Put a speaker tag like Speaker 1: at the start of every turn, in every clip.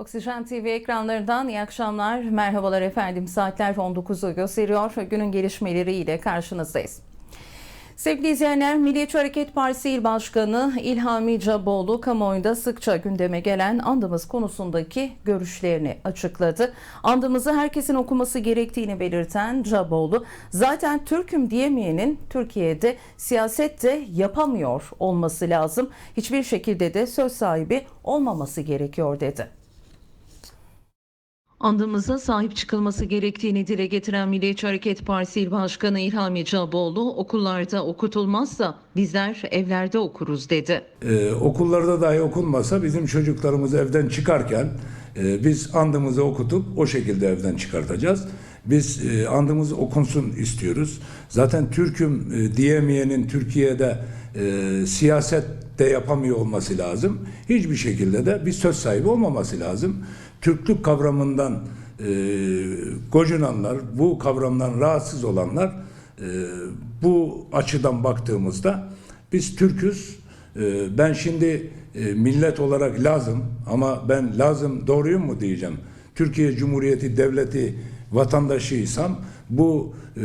Speaker 1: Oksijen TV ekranlarından iyi akşamlar. Merhabalar efendim. Saatler 19'u gösteriyor. Günün gelişmeleriyle karşınızdayız. Sevgili izleyenler, Milliyetçi Hareket Partisi İl Başkanı İlhami Caboğlu kamuoyunda sıkça gündeme gelen andımız konusundaki görüşlerini açıkladı. Andımızı herkesin okuması gerektiğini belirten Caboğlu, zaten Türk'üm diyemeyenin Türkiye'de siyasette yapamıyor olması lazım. Hiçbir şekilde de söz sahibi olmaması gerekiyor dedi. Andımıza sahip çıkılması gerektiğini dile getiren Milliyetçi Hareket Partisi İl Başkanı İlhami Caboğlu, okullarda okutulmazsa bizler evlerde okuruz dedi.
Speaker 2: Ee, okullarda dahi okunmasa bizim çocuklarımız evden çıkarken e, biz andımızı okutup o şekilde evden çıkartacağız. Biz e, andımız okunsun istiyoruz. Zaten Türk'üm e, diyemeyenin Türkiye'de e, siyasette yapamıyor olması lazım. Hiçbir şekilde de bir söz sahibi olmaması lazım. Türklük kavramından e, gocunanlar, bu kavramdan rahatsız olanlar e, bu açıdan baktığımızda biz Türk'üz. E, ben şimdi e, millet olarak lazım ama ben lazım doğruyum mu diyeceğim. Türkiye Cumhuriyeti Devleti vatandaşıysam, bu e,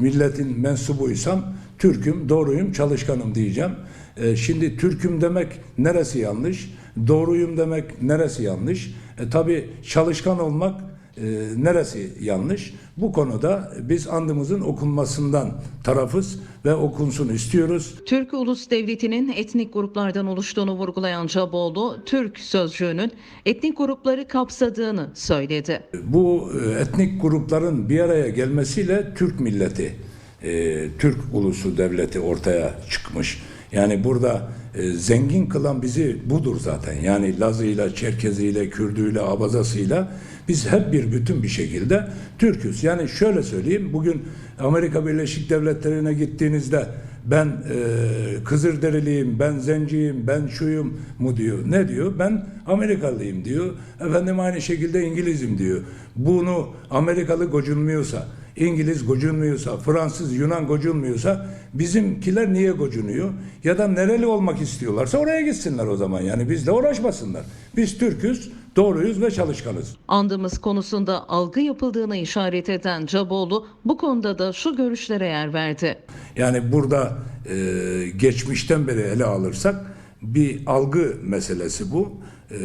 Speaker 2: milletin mensubuysam Türk'üm, doğruyum, çalışkanım diyeceğim. E, şimdi Türk'üm demek neresi yanlış? Doğruyum demek neresi yanlış? E, tabii çalışkan olmak e, neresi yanlış? Bu konuda biz andımızın okunmasından tarafız ve okunsun istiyoruz.
Speaker 1: Türk Ulus Devleti'nin etnik gruplardan oluştuğunu vurgulayan Caboğlu, Türk sözcüğünün etnik grupları kapsadığını söyledi.
Speaker 2: Bu e, etnik grupların bir araya gelmesiyle Türk milleti, e, Türk ulusu devleti ortaya çıkmış. Yani burada e, zengin kılan bizi budur zaten. Yani Lazıyla, Çerkeziyle, Kürdüyle, Abazasıyla biz hep bir bütün bir şekilde Türk'üz. Yani şöyle söyleyeyim, bugün Amerika Birleşik Devletleri'ne gittiğinizde ben e, Kızılderiliyim, ben zenciyim, ben şuyum mu diyor. Ne diyor? Ben Amerikalıyım diyor. Efendim aynı şekilde İngilizim diyor. Bunu Amerikalı gocunmuyorsa, İngiliz gocunmuyorsa, Fransız, Yunan gocunmuyorsa bizimkiler niye gocunuyor? Ya da nereli olmak istiyorlarsa oraya gitsinler o zaman. Yani bizle uğraşmasınlar. Biz Türk'üz, doğruyuz ve çalışkanız.
Speaker 1: Andımız konusunda algı yapıldığını işaret eden Caboğlu bu konuda da şu görüşlere yer verdi.
Speaker 2: Yani burada e, geçmişten beri ele alırsak bir algı meselesi bu E,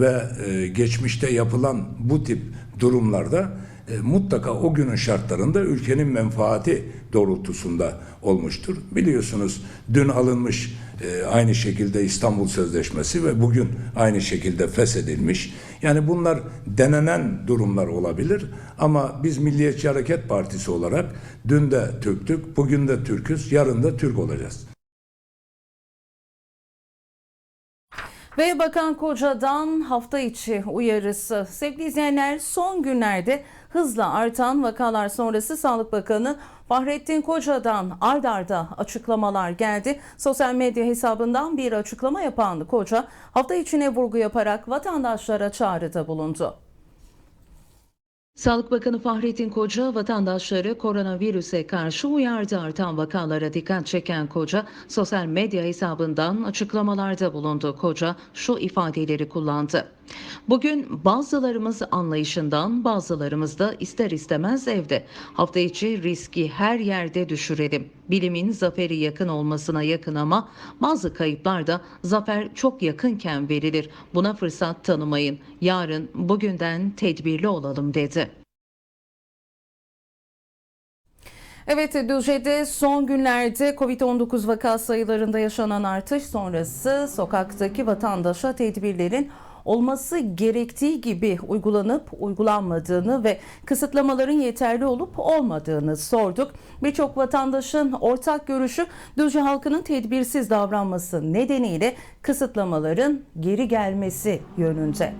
Speaker 2: ve e, geçmişte yapılan bu tip durumlarda e, mutlaka o günün şartlarında ülkenin menfaati doğrultusunda olmuştur. Biliyorsunuz dün alınmış e, aynı şekilde İstanbul Sözleşmesi ve bugün aynı şekilde feshedilmiş. Yani bunlar denenen durumlar olabilir ama biz Milliyetçi Hareket Partisi olarak dün de Türktük, bugün de Türk'üz, yarın da Türk olacağız.
Speaker 1: Ve Bakan Koca'dan hafta içi uyarısı. Sevgili izleyenler son günlerde hızla artan vakalar sonrası Sağlık Bakanı Fahrettin Koca'dan ard arda açıklamalar geldi. Sosyal medya hesabından bir açıklama yapan Koca hafta içine vurgu yaparak vatandaşlara çağrıda bulundu. Sağlık Bakanı Fahrettin Koca vatandaşları koronavirüse karşı uyardı. Artan vakalara dikkat çeken Koca sosyal medya hesabından açıklamalarda bulundu. Koca şu ifadeleri kullandı. Bugün bazılarımız anlayışından bazılarımız da ister istemez evde. Hafta içi riski her yerde düşürelim. Bilimin zaferi yakın olmasına yakın ama bazı kayıplar zafer çok yakınken verilir. Buna fırsat tanımayın. Yarın bugünden tedbirli olalım dedi. Evet Düzce'de son günlerde Covid-19 vaka sayılarında yaşanan artış sonrası sokaktaki vatandaşa tedbirlerin olması gerektiği gibi uygulanıp uygulanmadığını ve kısıtlamaların yeterli olup olmadığını sorduk. Birçok vatandaşın ortak görüşü Düzce halkının tedbirsiz davranması nedeniyle kısıtlamaların geri gelmesi yönünde.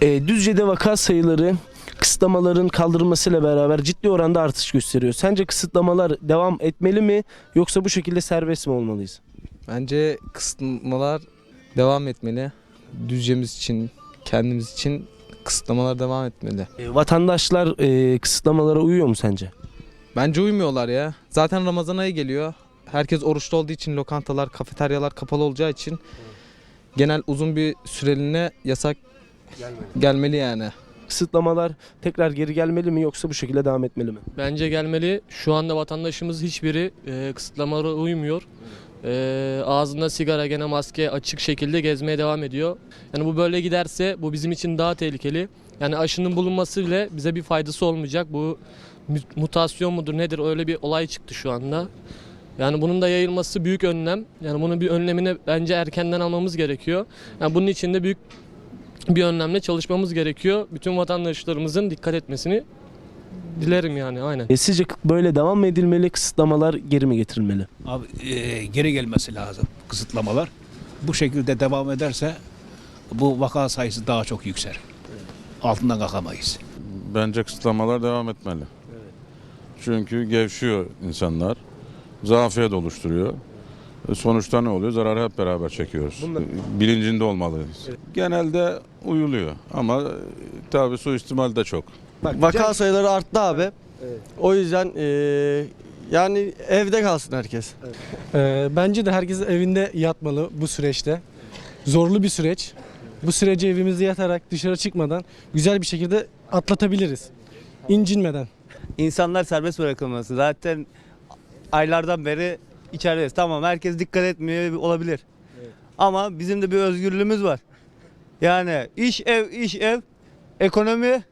Speaker 3: E, Düzce'de vaka sayıları kısıtlamaların kaldırılmasıyla beraber ciddi oranda artış gösteriyor. Sence kısıtlamalar devam etmeli mi yoksa bu şekilde serbest mi olmalıyız?
Speaker 4: Bence kısıtlamalar devam etmeli. Düzcemiz için, kendimiz için kısıtlamalar devam etmeli.
Speaker 3: E, vatandaşlar e, kısıtlamalara uyuyor mu sence?
Speaker 4: Bence uymuyorlar ya. Zaten Ramazan ayı geliyor. Herkes oruçlu olduğu için lokantalar, kafeteryalar kapalı olacağı için genel uzun bir süreliğine yasak gelmeli yani.
Speaker 3: Kısıtlamalar tekrar geri gelmeli mi yoksa bu şekilde devam etmeli mi?
Speaker 5: Bence gelmeli. Şu anda vatandaşımız hiçbiri e, kısıtlamalara uymuyor. E, ağzında sigara gene maske açık şekilde gezmeye devam ediyor. Yani bu böyle giderse bu bizim için daha tehlikeli. Yani aşının bulunması bile bize bir faydası olmayacak. Bu mutasyon mudur nedir öyle bir olay çıktı şu anda. Yani bunun da yayılması büyük önlem. Yani bunun bir önlemini bence erkenden almamız gerekiyor. Yani bunun için de büyük bir önlemle çalışmamız gerekiyor. Bütün vatandaşlarımızın dikkat etmesini dilerim yani aynen.
Speaker 3: E, sizce böyle devam mı edilmeli, kısıtlamalar geri mi getirilmeli?
Speaker 6: Abi e, geri gelmesi lazım kısıtlamalar. Bu şekilde devam ederse bu vaka sayısı daha çok yükselir. Altından kalkamayız.
Speaker 7: Bence kısıtlamalar devam etmeli. Çünkü gevşiyor insanlar. Zafiyet oluşturuyor. E, Sonuçta ne oluyor? Zararı hep beraber çekiyoruz.
Speaker 3: Bunlar-
Speaker 7: Bilincinde olmalıyız. Genelde uyuluyor ama e, tabii suistimal de çok.
Speaker 8: Vaka sayıları arttı abi. O yüzden eee, yani evde kalsın herkes.
Speaker 9: Ee, bence de herkes evinde yatmalı bu süreçte. Zorlu bir süreç. Bu süreci evimizde yatarak dışarı çıkmadan güzel bir şekilde atlatabiliriz. İncinmeden.
Speaker 10: İnsanlar serbest bırakılması. Zaten aylardan beri içerideyiz. Tamam herkes dikkat etmiyor olabilir. Ama bizim de bir özgürlüğümüz var. Yani iş ev iş ev ekonomi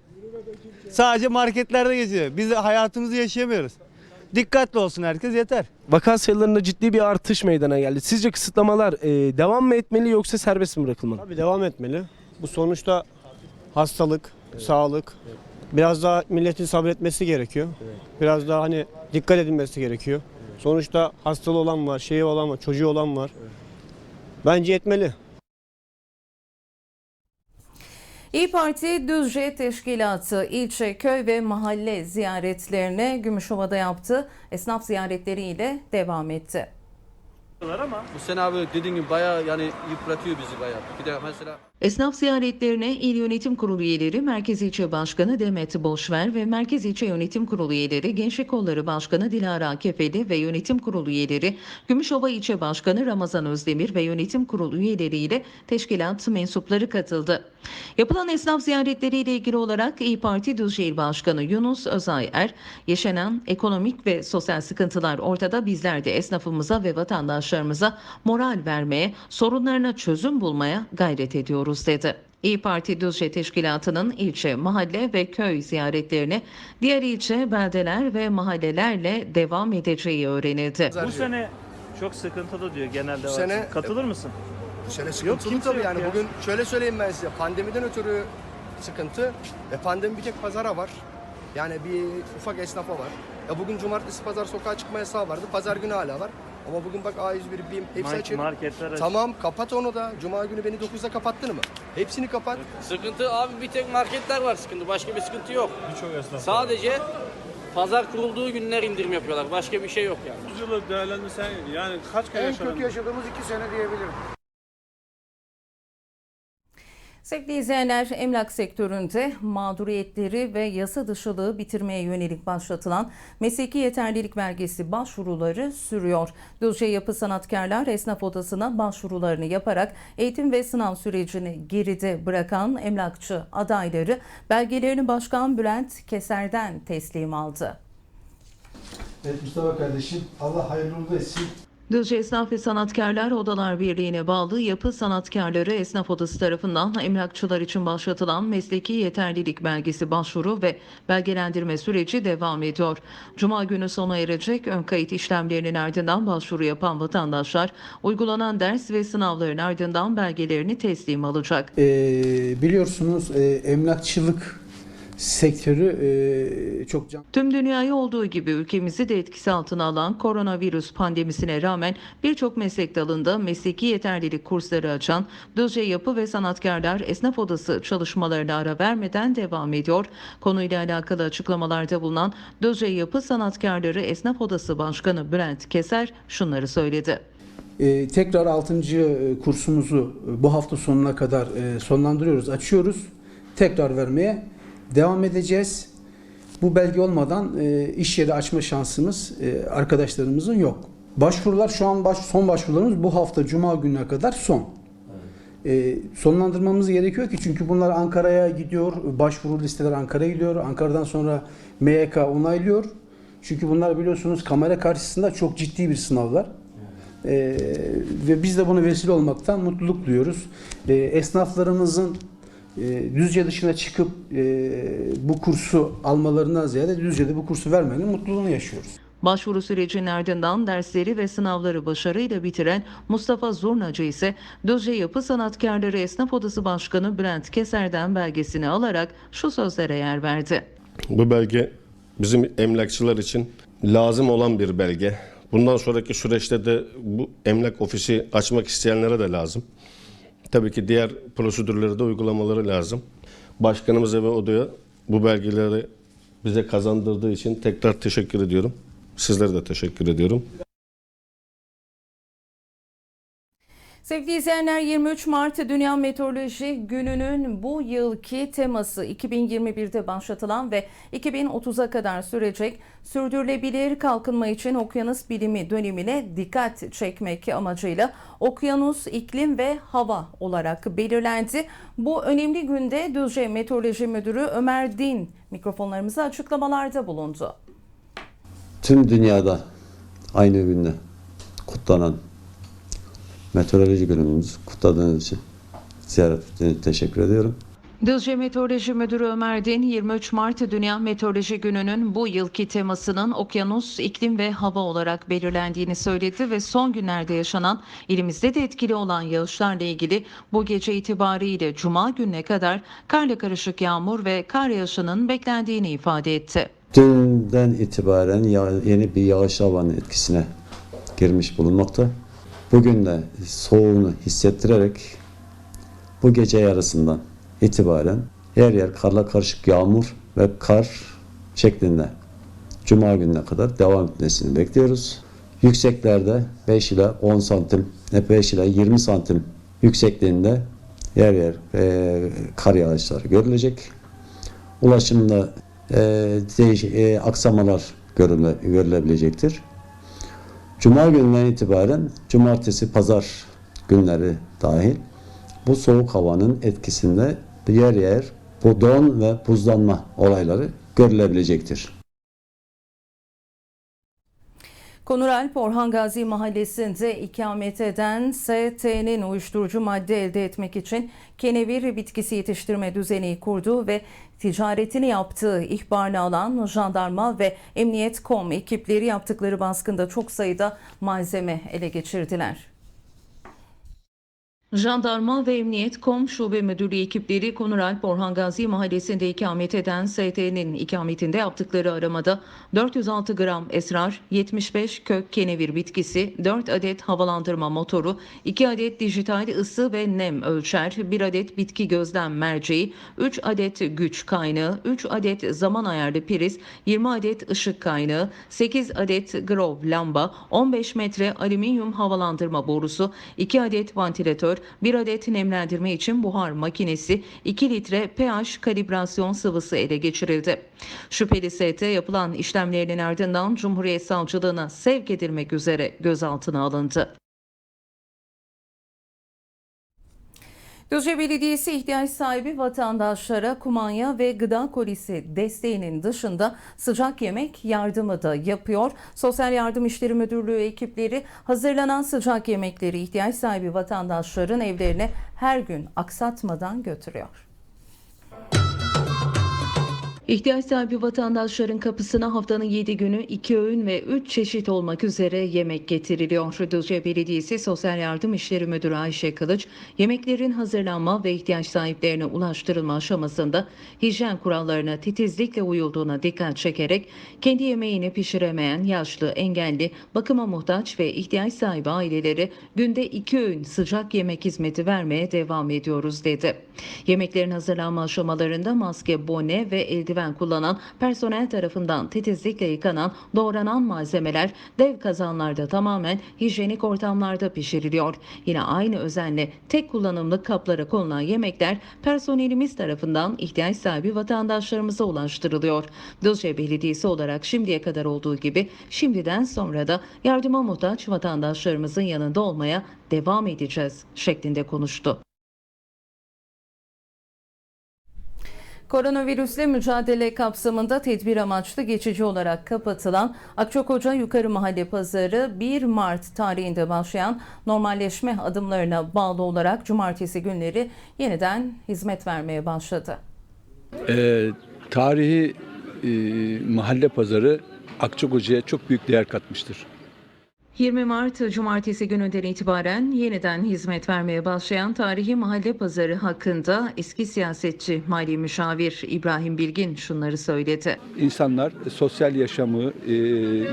Speaker 10: sadece marketlerde geçiyor. Biz hayatımızı yaşayamıyoruz. Dikkatli olsun herkes yeter.
Speaker 3: Vaka sayılarında ciddi bir artış meydana geldi. Sizce kısıtlamalar e, devam mı etmeli yoksa serbest mi bırakılmalı?
Speaker 8: Tabii devam etmeli. Bu sonuçta hastalık, sağlık. Biraz daha milletin sabretmesi gerekiyor. Biraz daha hani dikkat edilmesi gerekiyor. Sonuçta hastalığı olan var, şeyi olan var, çocuğu olan var. Bence etmeli.
Speaker 11: İyi Parti Düzce Teşkilatı ilçe, köy ve mahalle ziyaretlerine Gümüşova'da yaptı. Esnaf ziyaretleriyle devam etti.
Speaker 12: Bu sene abi dediğin gibi bayağı yani yıpratıyor bizi bayağı. Bir de mesela
Speaker 1: Esnaf ziyaretlerine İl Yönetim Kurulu üyeleri Merkez İlçe Başkanı Demet Boşver ve Merkez İlçe Yönetim Kurulu üyeleri Gençlik Kolları Başkanı Dilara Kefeli ve Yönetim Kurulu üyeleri Gümüşova İlçe Başkanı Ramazan Özdemir ve Yönetim Kurulu üyeleriyle teşkilat mensupları katıldı. Yapılan esnaf ziyaretleriyle ilgili olarak İyi Parti Düzce İl Başkanı Yunus Özayer, yaşanan ekonomik ve sosyal sıkıntılar ortada bizler de esnafımıza ve vatandaşlarımıza moral vermeye, sorunlarına çözüm bulmaya gayret ediyoruz dedi. İyi Parti Düzce Teşkilatı'nın ilçe, mahalle ve köy ziyaretlerine diğer ilçe, beldeler ve mahallelerle devam edeceği öğrenildi.
Speaker 13: Bu sene çok sıkıntılı diyor genelde.
Speaker 14: Bu sene-.
Speaker 13: Katılır mısın?
Speaker 14: Bu sene sıkıntılı
Speaker 13: kimse
Speaker 14: tabii
Speaker 13: yok
Speaker 14: yani.
Speaker 13: ya.
Speaker 14: Bugün şöyle söyleyeyim ben size. Pandemiden ötürü sıkıntı. Ve pandemi bir tek pazara var. Yani bir ufak esnafa var. Ya bugün cumartesi pazar sokağa çıkma yasağı vardı. Pazar günü hala var. Ama bugün bak A101, BİM hepsi
Speaker 13: Mark-
Speaker 14: açık.
Speaker 13: marketler açık.
Speaker 14: Tamam kapat onu da. Cuma günü beni 9'da kapattın mı? Hepsini kapat.
Speaker 12: sıkıntı abi bir tek marketler var sıkıntı. Başka bir sıkıntı yok. Sadece pazar kurulduğu günler indirim yapıyorlar. Başka bir şey yok yani.
Speaker 13: Yılı değerlendirsen yani kaç kere
Speaker 14: En kötü yaşadığımız 2 sene diyebilirim.
Speaker 11: Sevgili izleyenler, emlak sektöründe mağduriyetleri ve yasa dışılığı bitirmeye yönelik başlatılan mesleki yeterlilik belgesi başvuruları sürüyor. Düzce Yapı Sanatkarlar Esnaf Odası'na başvurularını yaparak eğitim ve sınav sürecini geride bırakan emlakçı adayları belgelerini Başkan Bülent Keser'den teslim aldı.
Speaker 15: Evet Mustafa kardeşim Allah hayırlı etsin.
Speaker 1: Düzce Esnaf ve Sanatkarlar Odalar Birliği'ne bağlı Yapı Sanatkarları Esnaf Odası tarafından emlakçılar için başlatılan mesleki yeterlilik belgesi başvuru ve belgelendirme süreci devam ediyor. Cuma günü sona erecek ön kayıt işlemlerinin ardından başvuru yapan vatandaşlar uygulanan ders ve sınavların ardından belgelerini teslim alacak.
Speaker 15: Ee, biliyorsunuz e, emlakçılık sektörü e, çok can...
Speaker 1: Tüm dünyayı olduğu gibi ülkemizi de etkisi altına alan koronavirüs pandemisine rağmen birçok meslek dalında mesleki yeterlilik kursları açan Düzce Yapı ve Sanatkarlar Esnaf Odası çalışmalarına ara vermeden devam ediyor. Konuyla alakalı açıklamalarda bulunan Düzce Yapı Sanatkarları Esnaf Odası Başkanı Bülent Keser şunları söyledi.
Speaker 15: E, tekrar 6. kursumuzu e, bu hafta sonuna kadar e, sonlandırıyoruz, açıyoruz. Tekrar vermeye devam edeceğiz. Bu belge olmadan e, iş yeri açma şansımız e, arkadaşlarımızın yok. Başvurular şu an baş, son başvurularımız bu hafta Cuma gününe kadar son. e, sonlandırmamız gerekiyor ki çünkü bunlar Ankara'ya gidiyor, başvuru listeler Ankara'ya gidiyor. Ankara'dan sonra MYK onaylıyor. Çünkü bunlar biliyorsunuz kamera karşısında çok ciddi bir sınavlar. E, ve biz de buna vesile olmaktan mutluluk duyuyoruz. E, esnaflarımızın e, Düzce dışına çıkıp e, bu kursu almalarından ziyade Düzce'de bu kursu vermenin mutluluğunu yaşıyoruz.
Speaker 1: Başvuru sürecinin ardından dersleri ve sınavları başarıyla bitiren Mustafa Zurnacı ise Düzce Yapı Sanatkarları Esnaf Odası Başkanı Bülent Keser'den belgesini alarak şu sözlere yer verdi.
Speaker 16: Bu belge bizim emlakçılar için lazım olan bir belge. Bundan sonraki süreçte de bu emlak ofisi açmak isteyenlere de lazım. Tabii ki diğer prosedürleri de uygulamaları lazım. Başkanımıza ve odaya bu belgeleri bize kazandırdığı için tekrar teşekkür ediyorum. Sizlere de teşekkür ediyorum.
Speaker 11: Sevgili izleyenler 23 Mart Dünya Meteoroloji Günü'nün bu yılki teması 2021'de başlatılan ve 2030'a kadar sürecek sürdürülebilir kalkınma için okyanus bilimi dönemine dikkat çekmek amacıyla okyanus, iklim ve hava olarak belirlendi. Bu önemli günde Düzce Meteoroloji Müdürü Ömer Din mikrofonlarımıza açıklamalarda bulundu.
Speaker 17: Tüm dünyada aynı günde kutlanan meteoroloji günümüzü kutladığınız için ziyaret ettiğiniz için teşekkür ediyorum.
Speaker 1: Düzce Meteoroloji Müdürü Ömer Din 23 Mart Dünya Meteoroloji Günü'nün bu yılki temasının okyanus, iklim ve hava olarak belirlendiğini söyledi ve son günlerde yaşanan ilimizde de etkili olan yağışlarla ilgili bu gece itibariyle cuma gününe kadar karla karışık yağmur ve kar yağışının beklendiğini ifade etti.
Speaker 17: Dünden itibaren yeni bir yağış havanın etkisine girmiş bulunmakta. Bugün de soğuğunu hissettirerek bu gece yarısından itibaren yer yer karla karışık yağmur ve kar şeklinde Cuma gününe kadar devam etmesini bekliyoruz. Yükseklerde 5 ila 10 santim, 5 ila 20 santim yüksekliğinde yer yer e, kar yağışları görülecek. Ulaşımda e, değiş, e, aksamalar görüle, görülebilecektir. Cuma gününden itibaren cumartesi, pazar günleri dahil bu soğuk havanın etkisinde yer yer bu don ve buzlanma olayları görülebilecektir.
Speaker 11: Konuralp Orhan Gazi Mahallesi'nde ikamet eden ST'nin uyuşturucu madde elde etmek için kenevir bitkisi yetiştirme düzeni kurdu ve ticaretini yaptığı ihbarını alan jandarma ve emniyet.com ekipleri yaptıkları baskında çok sayıda malzeme ele geçirdiler.
Speaker 1: Jandarma ve Emniyet.com Şube Müdürlüğü ekipleri Konuralp Orhan Gazi Mahallesi'nde ikamet eden ST'nin ikametinde yaptıkları aramada 406 gram esrar, 75 kök kenevir bitkisi, 4 adet havalandırma motoru, 2 adet dijital ısı ve nem ölçer, 1 adet bitki gözlem merceği, 3 adet güç kaynağı, 3 adet zaman ayarlı priz, 20 adet ışık kaynağı, 8 adet grov lamba, 15 metre alüminyum havalandırma borusu, 2 adet vantilatör, 1 adet nemlendirme için buhar makinesi, 2 litre pH kalibrasyon sıvısı ele geçirildi. Şüpheli ST yapılan işlemlerinin ardından Cumhuriyet Savcılığına sevk edilmek üzere gözaltına alındı.
Speaker 11: Düzce Belediyesi ihtiyaç sahibi vatandaşlara kumanya ve gıda kolisi desteğinin dışında sıcak yemek yardımı da yapıyor. Sosyal Yardım İşleri Müdürlüğü ekipleri hazırlanan sıcak yemekleri ihtiyaç sahibi vatandaşların evlerine her gün aksatmadan götürüyor.
Speaker 1: İhtiyaç sahibi vatandaşların kapısına haftanın 7 günü 2 öğün ve 3 çeşit olmak üzere yemek getiriliyor. Düzce Belediyesi Sosyal Yardım İşleri Müdürü Ayşe Kılıç, yemeklerin hazırlanma ve ihtiyaç sahiplerine ulaştırılma aşamasında hijyen kurallarına titizlikle uyulduğuna dikkat çekerek kendi yemeğini pişiremeyen yaşlı, engelli, bakıma muhtaç ve ihtiyaç sahibi aileleri günde 2 öğün sıcak yemek hizmeti vermeye devam ediyoruz dedi. Yemeklerin hazırlanma aşamalarında maske, bone ve eldiven kullanan personel tarafından titizlikle yıkanan, doğranan malzemeler dev kazanlarda tamamen hijyenik ortamlarda pişiriliyor. Yine aynı özenle tek kullanımlık kaplara konulan yemekler personelimiz tarafından ihtiyaç sahibi vatandaşlarımıza ulaştırılıyor. Düzce Belediyesi olarak şimdiye kadar olduğu gibi şimdiden sonra da yardıma muhtaç vatandaşlarımızın yanında olmaya devam edeceğiz şeklinde konuştu.
Speaker 11: Koronavirüsle mücadele kapsamında tedbir amaçlı geçici olarak kapatılan Akçakoca Yukarı Mahalle Pazarı 1 Mart tarihinde başlayan normalleşme adımlarına bağlı olarak cumartesi günleri yeniden hizmet vermeye başladı.
Speaker 18: Ee, tarihi e, mahalle pazarı Akçakoca'ya çok büyük değer katmıştır.
Speaker 1: 20 Mart Cumartesi gününden itibaren yeniden hizmet vermeye başlayan tarihi mahalle pazarı hakkında eski siyasetçi Mali Müşavir İbrahim Bilgin şunları söyledi.
Speaker 18: İnsanlar sosyal yaşamı, e,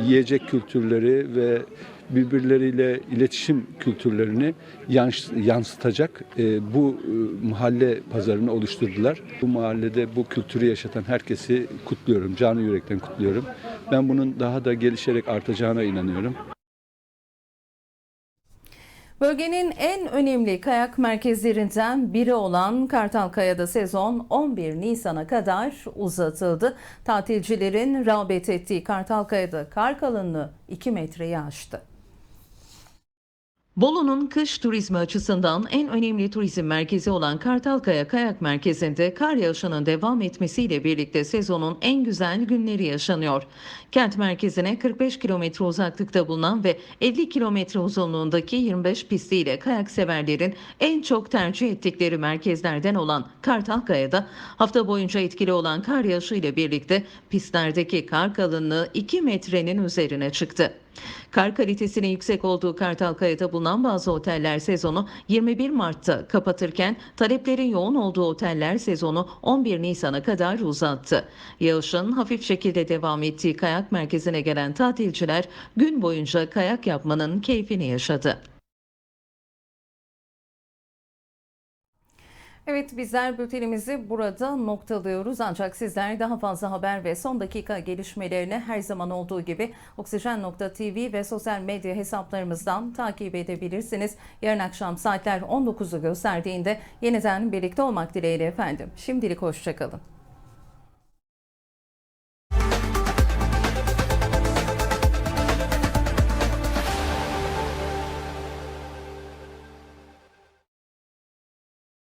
Speaker 18: yiyecek kültürleri ve birbirleriyle iletişim kültürlerini yans- yansıtacak e, bu e, mahalle pazarını oluşturdular. Bu mahallede bu kültürü yaşatan herkesi kutluyorum, canı yürekten kutluyorum. Ben bunun daha da gelişerek artacağına inanıyorum.
Speaker 11: Bölgenin en önemli kayak merkezlerinden biri olan Kartalkaya'da sezon 11 Nisan'a kadar uzatıldı. Tatilcilerin rağbet ettiği Kartalkaya'da kar kalınlığı 2 metreyi aştı.
Speaker 1: Bolu'nun kış turizmi açısından en önemli turizm merkezi olan Kartalkaya Kayak Merkezi'nde kar yağışının devam etmesiyle birlikte sezonun en güzel günleri yaşanıyor. Kent merkezine 45 kilometre uzaklıkta bulunan ve 50 kilometre uzunluğundaki 25 pistiyle kayak severlerin en çok tercih ettikleri merkezlerden olan Kartalkaya'da hafta boyunca etkili olan kar yağışı ile birlikte pistlerdeki kar kalınlığı 2 metrenin üzerine çıktı. Kar kalitesinin yüksek olduğu Kartalkaya'da bulunan bazı oteller sezonu 21 Mart'ta kapatırken taleplerin yoğun olduğu oteller sezonu 11 Nisan'a kadar uzattı. Yağışın hafif şekilde devam ettiği kayak merkezine gelen tatilciler gün boyunca kayak yapmanın keyfini yaşadı.
Speaker 11: Evet bizler bültenimizi burada noktalıyoruz ancak sizler daha fazla haber ve son dakika gelişmelerini her zaman olduğu gibi oksijen.tv ve sosyal medya hesaplarımızdan takip edebilirsiniz. Yarın akşam saatler 19'u gösterdiğinde yeniden birlikte olmak dileğiyle efendim. Şimdilik hoşçakalın.